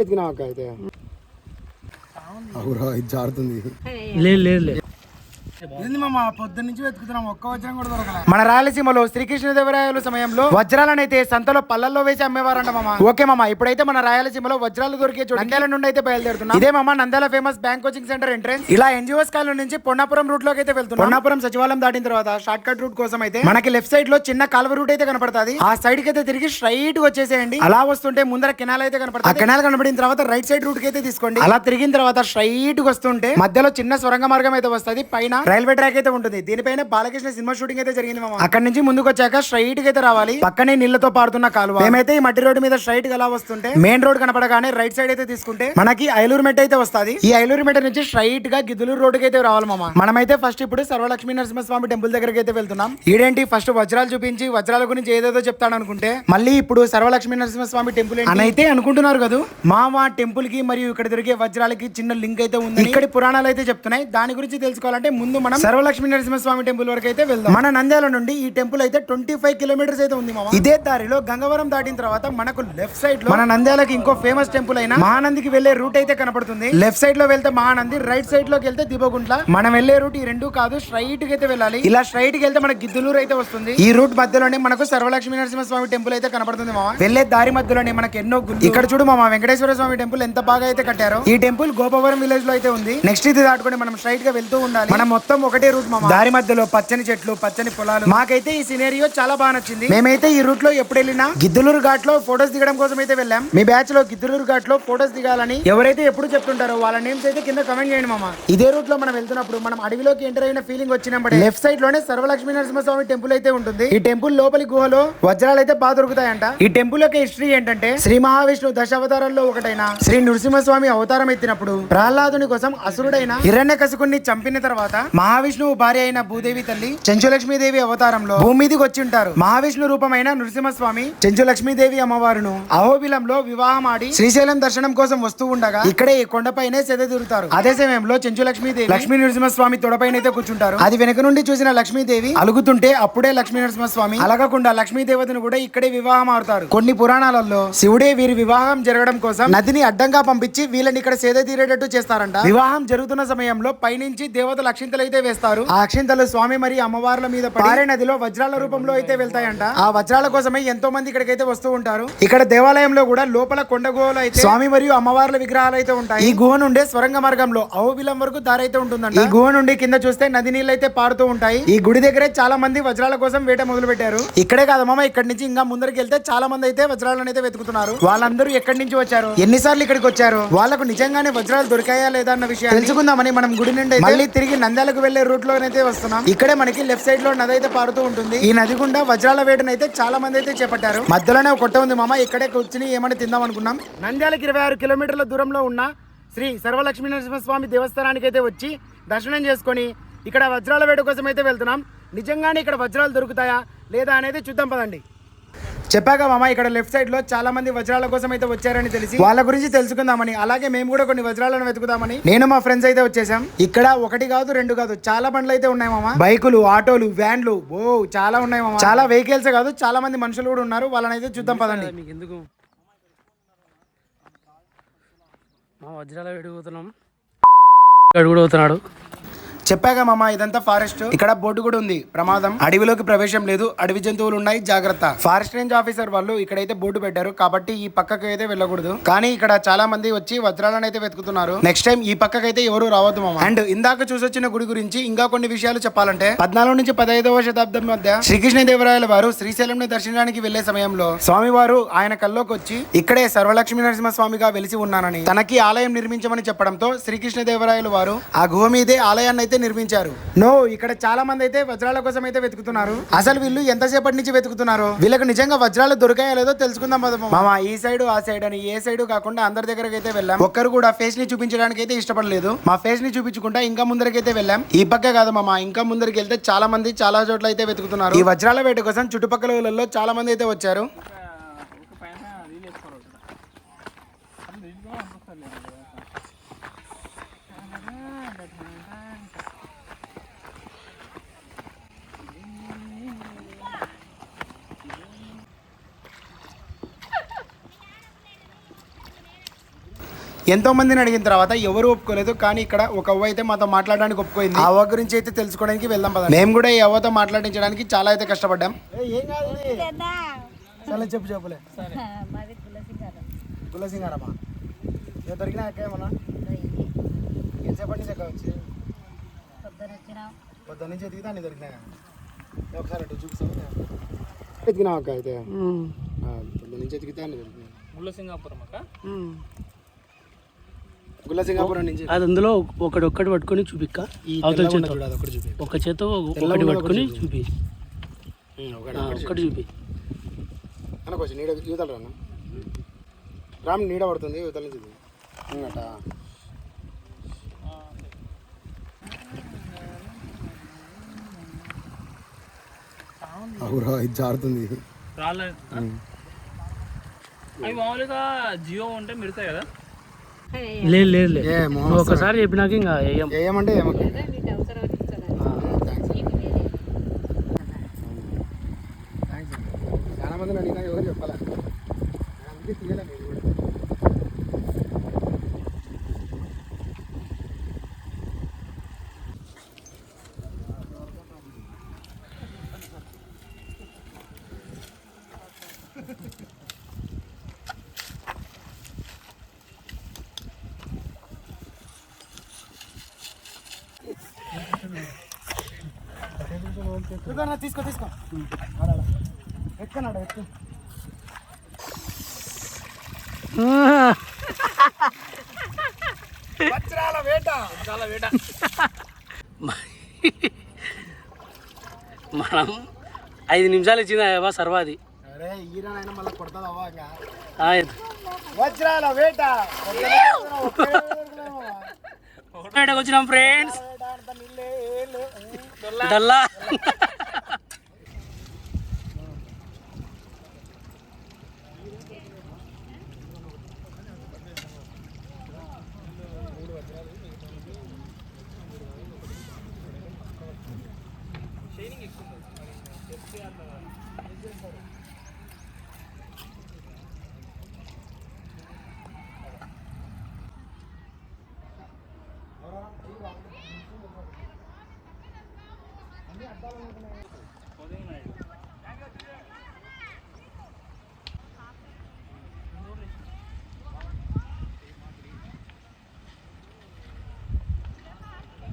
ఎత్తికినావు అక్క అయితే అవురా ఇది జారుతుంది. లేదు లేదు లేదు. మన రాయలసీమలో శ్రీకృష్ణదేవరాయల సమయంలో వజ్రాలను అయితే సంతలో పల్లల్లో వేసి అమ్మేవారంట మామ. ఓకే మామ ఇప్పుడైతే మన రాయలసీమలో వజ్రాలు దొరికే చోటు నంద్యాల నుండి అయితే బయలుదేరుతున్నాం. ఇదే మామ Nandyal famous bank coaching centre entrance ఇలా ఎన్జిఓస్ కాలం నుంచి పొన్నాపురం రూట్లోకి అయితే వెళ్తున్నాం. పొన్నాపురం సచివాలయం దాటిన తర్వాత షార్ట్ కట్ రూట్ కోసం అయితే మనకి లెఫ్ట్ సైడ్లో చిన్న కాలువ రూట్ అయితే కనపడుతుంది. ఆ సైడ్కి అయితే తిరిగి స్ట్రైట్ వచ్చేసేయండి. అలా వస్తుంటే ముందర కెనాల్ అయితే కనపడుతుంది. ఆ కెనాల్ కనబడిన తర్వాత రైట్ సైడ్ రూట్కి అయితే తీసుకోండి. అలా తిరిగిన తర్వాత స్ట్రైట్ వస్తుంటే మధ్యలో చిన్న సొరంగ మార్గం అయితే వస్తుంది. పైన రైల్వే ట్రాక్ అయితే ఉంటుంది. దీనిపైన బాలకృష్ణ సినిమా షూటింగ్ అయితే జరిగింది మామ. అక్కడ నుంచి ముందుకు వచ్చాక స్ట్రైట్గా అయితే రావాలి. పక్కనే నీళ్ళతో పారుతున్న కాలువ. మేమైతే ఈ మట్టి రోడ్డు మీద స్ట్రైట్గా వస్తుంటే మెయిన్ రోడ్ కనపడగానే రైట్ సైడ్ అయితే తీసుకుంటే మనకి ఐలూరు మెట్ అయితే వస్తుంది. ఈ ఐలూరు మెట్ నుంచి స్ట్రైట్గా గిద్దులూరు రోడ్డుకి అయితే రావాలి మామ. మనమైతే ఫస్ట్ ఇప్పుడు సర్వలక్ష్మీ నరసింహస్వామి టెంపుల్ దగ్గరికి అయితే వెళ్తున్నాం. ఈడేంటి? ఫస్ట్ వజ్రాలు చూపించి వజ్రాల గురించి ఏదేదో చెప్తాడు అనుకుంటే మళ్ళీ ఇప్పుడు సర్వలక్ష్మీ నరసింహస్వామి టెంపుల్ అని అయితే అనుకుంటున్నారు కదా. మామ టెంపుల్కి మరియు ఇక్కడ దొరికే వజ్రాలకి చిన్న లింక్ అయితే ఉంది ఇక్కడ పురాణాలు అయితే చెప్తున్నాయి. దాని గురించి తెలుసుకోవాలంటే ముందు మనం సర్వలక్ష్మీ నరసింహస్వామి టెంపుల్ వరకు అయితే వెళ్దాం. మన నంద్యాల నుండి ఈ టెంపుల్ అయితే ట్వంటీ ఫైవ్ కిలోమీటర్స్ అయితే ఉంది మామ. ఇదే దారిలో గంగవరం దాటిన తర్వాత మనకు లెఫ్ట్ సైడ్లో మన నంద్యాలకి ఇంకో ఫేమస్ టెంపుల్ అయిన మహానందికి వెళ్ళే రూట్ అయితే కనపడుతుంది. లెఫ్ట్ సైడ్లో వెళ్తే మహానంది రైట్ సైడ్లోకి వెళ్తే దిబగుంట్ల. మనం వెళ్ళే రూట్ ఈ రెండు కాదు స్ట్రైట్గా అయితే వెళ్ళాలి. ఇలా స్ట్రైట్కి వెళ్తే మనకి గిద్దులూరు అయితే వస్తుంది. ఈ రూట్ మధ్యలోనే మనకు సర్వలక్ష్మీ నరసింహస్వామి టెంపుల్ అయితే కనపడుతుంది మామ. వెళ్ళే దారి మధ్యలోనే మనకి ఎన్నో ఇక్కడ చూడు మామ వెంకటేశ్వర స్వామి టెంపుల్ ఎంత బాగా అయితే కట్టారో. ఈ టెంపుల్ గోపవరం విలేజ్లో అయితే ఉంది. నెక్స్ట్ ఇది దాటుకొని మనం స్ట్రైట్గా వెళ్తూ ఉండాలి. మనం మొత్తం ఒకటే రూట్ మామ. దారి మధ్యలో పచ్చని చెట్లు పచ్చని పొలాలు. మాకైతే ఈ సినేరియో చాలా బాగా నచ్చింది. మేమైతే ఈ రూట్లో ఎప్పుడు వెళ్ళినా గిద్దలూరు ఘాట్లో ఫోటోస్ దిగడం కోసం అయితే వెళ్ళాం. మీ బ్యాచ్లో గిద్దలూరు ఘాట్లో ఫోటోస్ దిగాలని ఎవరైతే ఎప్పుడు చెప్తుంటారో వాళ్ళ నేమ్స్ అయితే కింద కమెంట్ చేయండి మామ. ఇదే రూట్లో మనం వెళ్తున్నప్పుడు మనం అడవిలోకి ఎంటర్ అయిన ఫీలింగ్ వచ్చినప్పుడు లెఫ్ట్ సైడ్లోనే సర్వలక్ష్మీ నరసింహస్వామి టెంపుల్ అయితే ఉంటుంది. ఈ టెంపుల్ లోపలి గుహలో వజ్రాలు అయితే బాగా దొరుకుతాయంట. ఈ టెంపుల్ యొక్క హిస్టరీ ఏంటంటే శ్రీ మహావిష్ణు దశావతారాల్లో ఒకటైన శ్రీ నృసింహస్వామి అవతారం ఎత్తినప్పుడు ప్రహ్లాదుని కోసం అసురుడైన హిరణ్యకశికుణ్ణి చంపిన తర్వాత మహావిష్ణువు భార్య అయిన భూదేవి తల్లి చెంచులక్ష్మీదేవి అవతారంలో భూమి మీదకి వచ్చి ఉంటారు మహావిష్ణు రూపమైన నృసింహస్వామి చెంచులక్ష్మీదేవి అమ్మవారును అహోబిలంలో వివాహం ఆడి శ్రీశైలం దర్శనం కోసం వస్తూ ఉండగా ఇక్కడే ఈ కొండపైనే సెద తిరుగుతారు అదే సమయంలో చెంచులక్ష్మీదేవి లక్ష్మీ నరసింహస్వామి తొడపైన కూర్చుంటారు. అది వెనుక నుండి చూసిన లక్ష్మీదేవి అలుగుతుంటే అప్పుడే లక్ష్మీ నరసింహస్వామి అలగకుండా లక్ష్మీ దేవతను కూడా ఇక్కడే వివాహం ఆడతారు కొన్ని పురాణాలలో శివుడే వీరి వివాహం జరగడం కోసం నదిని అడ్డంగా పంపించి వీళ్ళని ఇక్కడ సేద తీరేటట్టు చేస్తారంట. వివాహం జరుగుతున్న సమయంలో పైనుంచి దేవతలు అక్షింతలు అయితే వేస్తారు. ఆ అక్షింతలు స్వామి మరియు అమ్మవార్ల మీద పారే నదిలో వజ్రాల రూపంలో అయితే వెళ్తాయంట. ఆ వజ్రాల కోసమే ఎంతో మంది ఇక్కడికైతే వస్తూ ఉంటారు. ఇక్కడ దేవాలయంలో కూడా లోపల కొండ గుహలో అయితే స్వామి మరియు అమ్మవార్ల విగ్రహాలు అయితే ఉంటాయి. ఈ గుహ నుండే స్వరంగ మార్గంలో అహోబిలం వరకు దారి అయితే ఉంటుందంట. ఈ గుహ నుండి కింద చూస్తే నది నీళ్ళు అయితే పారుతూ ఉంటాయి. ఈ గుడి దగ్గరే చాలా మంది వజ్రాల కోసం వేట మొదలు పెట్టారు ఇక్కడే కాదు మామ ఇక్కడ నుంచి ఇంకా ముందరికి వెళ్తే చాలా మంది అయితే వజ్రాలను అయితే వెతుకుతున్నారు. వాళ్ళందరూ ఎక్కడి నుంచి వచ్చారు? ఎన్నిసార్లు ఇక్కడికి వచ్చారు? వాళ్ళకు నిజంగానే వజ్రాలు దొరికాయా లేదా అన్న విషయం తెలుసుకుందామని మనం గుడి నుండి మళ్ళీ తిరిగి కొండకు వెళ్ళే రూట్ లోనైతే వస్తున్నాం. ఇక్కడే మనకి లెఫ్ట్ సైడ్లో నది అయితే పారుతూ ఉంటుంది. ఈ నది గుండా వజ్రాల వేటను అయితే చాలా మంది అయితే చేపట్టారు. మధ్యలోనే కొట్ట ఉంది మామ. ఇక్కడే కూర్చుని ఏమైనా తిందాం అనుకున్నాం. నంద్యాలకు ఇరవై ఆరు కిలోమీటర్ల దూరంలో ఉన్న శ్రీ సర్వలక్ష్మీ నరసింహస్వామి దేవస్థానానికి అయితే వచ్చి దర్శనం చేసుకొని ఇక్కడ వజ్రాల వేట కోసం అయితే వెళ్తున్నాం. నిజంగానే ఇక్కడ వజ్రాలు దొరుకుతాయా లేదా అనేది చూద్దాం పదండి. చెప్పాక మామ ఇక్కడ లెఫ్ట్ సైడ్లో చాలా మంది వజ్రాల కోసం అయితే వచ్చారని తెలిసి వాళ్ళ గురించి తెలుసుకుందామని అలాగే మేము కూడా కొన్ని వజ్రాలను వెతుకుదామని నేను మా ఫ్రెండ్స్ అయితే వచ్చేసాం. ఇక్కడ ఒకటి కాదు రెండు కాదు చాలా బండ్లు అయితే ఉన్నాయి మామ. బైకులు ఆటోలు వ్యాన్లు ఓ చాలా ఉన్నాయి మామ. చాలా వెహికల్స్ కాదు చాలా మంది మనుషులు కూడా ఉన్నారు. వాళ్ళని అయితే చూద్దాం పదండి. మీకు ఎందుకు? మా వజ్రాల వేడిపోతున్నాం అడుగుడుతున్నాడు చెప్పాగా మామ ఇదంతా ఫారెస్ట్. ఇక్కడ బోర్డు కూడా ఉంది. ప్రమాదం. అడవిలోకి ప్రవేశం లేదు. అడవి జంతువులు ఉన్నాయి. జాగ్రత్త. ఫారెస్ట్ రేంజ్ ఆఫీసర్ వాళ్ళు ఇక్కడైతే బోర్డు పెట్టారు. కాబట్టి ఈ పక్కకు అయితే వెళ్ళకూడదు. కానీ ఇక్కడ చాలా మంది వచ్చి వజ్రాలను అయితే వెతుకుతున్నారు. నెక్స్ట్ టైం ఈ పక్కకు అయితే ఎవరు రావద్దు మామ. అండ్ ఇందాక చూసొచ్చిన గుడి గురించి ఇంకా కొన్ని విషయాలు చెప్పాలంటే పద్నాలుగు నుంచి పదహైదవ శతాబ్దం మధ్య శ్రీకృష్ణదేవరాయల వారు శ్రీశైలం దర్శనానికి వెళ్ళే సమయంలో స్వామివారు ఆయన కల్లోకి వచ్చి ఇక్కడే సర్వలక్ష్మీ నరసింహ స్వామిగా వెలిసి ఉన్నానని తనకి ఆలయం నిర్మించమని చెప్పడంతో శ్రీకృష్ణదేవరాయలు వారు ఆ గుహ మీదే ఆలయాన్ని అయితే నిర్మించారు? నో ఇక్కడ చాలా మంది అయితే వజ్రాల కోసం అయితే వెతుకుతున్నారు. అసలు వీళ్ళు ఎంతసేపటి నుంచి వెతుకుతున్నారు? వీళ్ళకి నిజంగా వజ్రాలు దొరికాయో లేదో తెలుసుకుందాం. మామ. ఈ సైడ్ ఆ సైడ్ అని ఏ సైడ్ కాకుండా అందరి దగ్గరకు అయితే వెళ్ళాం. ఒక్కరు కూడా ఫేస్ని చూపించడానికి అయితే ఇష్టపడలేదు. మా ఫేస్ని చూపించుకుంటా ఇంకా ముందరకైతే వెళ్ళాం. ఈ పక్క కాదు మామ ఇంకా ముందరికి వెళ్తే చాలా మంది చాలా చోట్ల అయితే వెతుకుతున్నారు. ఈ వజ్రాల వేట కోసం చుట్టుపక్కల ఊళ్ళలో చాలా మంది అయితే వచ్చారు. ఎంతో మందిని అడిగిన తర్వాత ఎవరు ఒప్పుకోలేదు కానీ ఇక్కడ ఒక అవ్వ అయితే మాతో మాట్లాడడానికి ఒప్పుకోయింది. ఆ అవ్వ గురించి అయితే తెలుసుకోవడానికి వెళ్దాం పద మేము కూడా ఈ అవ్వతో మాట్లాడించడానికి చాలా అయితే కష్టపడ్డాం. ఏం కాదు సరే చెప్పు చెప్పులే. ఇక దొరికినా అక్క ఏమన్నా? ఎంతసేపటి నుంచి అక్క వచ్చి? పొద్దున వచ్చినాం. పొద్దు నుంచి ఎదిగితే అన్ని దొరికినా ఒకసారి అటు చూపిస్తాను అక్క అయితే? ఆ, పొద్దు నుంచి ఎతికితే అన్ని దొరికినాయి. ఉమ్. గుల్లసింగాపురం నుంచి. అది అందులో ఒకటి ఒక్కటి పట్టుకొని చూపిక్క. అవతల చూపి. ఒక చేత్తో తెల్లగా ఒకటి పట్టుకొని చూపి. ఒకటి చూపి. అనుకోవచ్చు నీడ యువతలు రాను. రామ్ నీడ పడుతుంది యువతల నుంచి. ఇంకట అవురా ఇది జారుతుంది. రాలేదు. అవి మామూలుగా జియో ఉంటే మిడతాయి కదా? లేదు లేదు లేదు. ఏ మో నువ్వు ఒకసారి చెప్పినాక ఇంకా వేయం ఏమంటే ఏమక్క మీకు అవసరం ఇస్తాను థ్యాంక్స్ నీకు వేరే థ్యాంక్స్ చాలా మందిని అడిగినా ఎవరు చెప్పాలా అందుకే తీయలే మీరు కూడా ఇదిగో తీసుకో తీసుకో ఎక్కనాడు ఎక్కు వజ్రాల వేట చాలా వేట మనం ఐదు నిమిషాలు ఇచ్చింది సర్వాది వజ్రాల వేట వచ్చినాం ఫ్రెండ్స్ డల్లా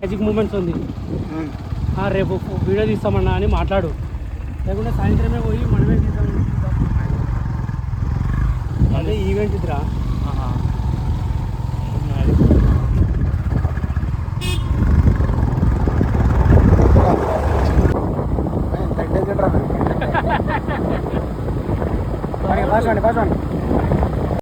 మ్యాజిక్ మూమెంట్స్ ఉంది. రేపు వీడియో తీస్తామన్నా అని మాట్లాడు. లేకుంటే సాయంత్రమే పోయి మనమే తీద్దాం అదే ఈవెంట్ ఇదిరా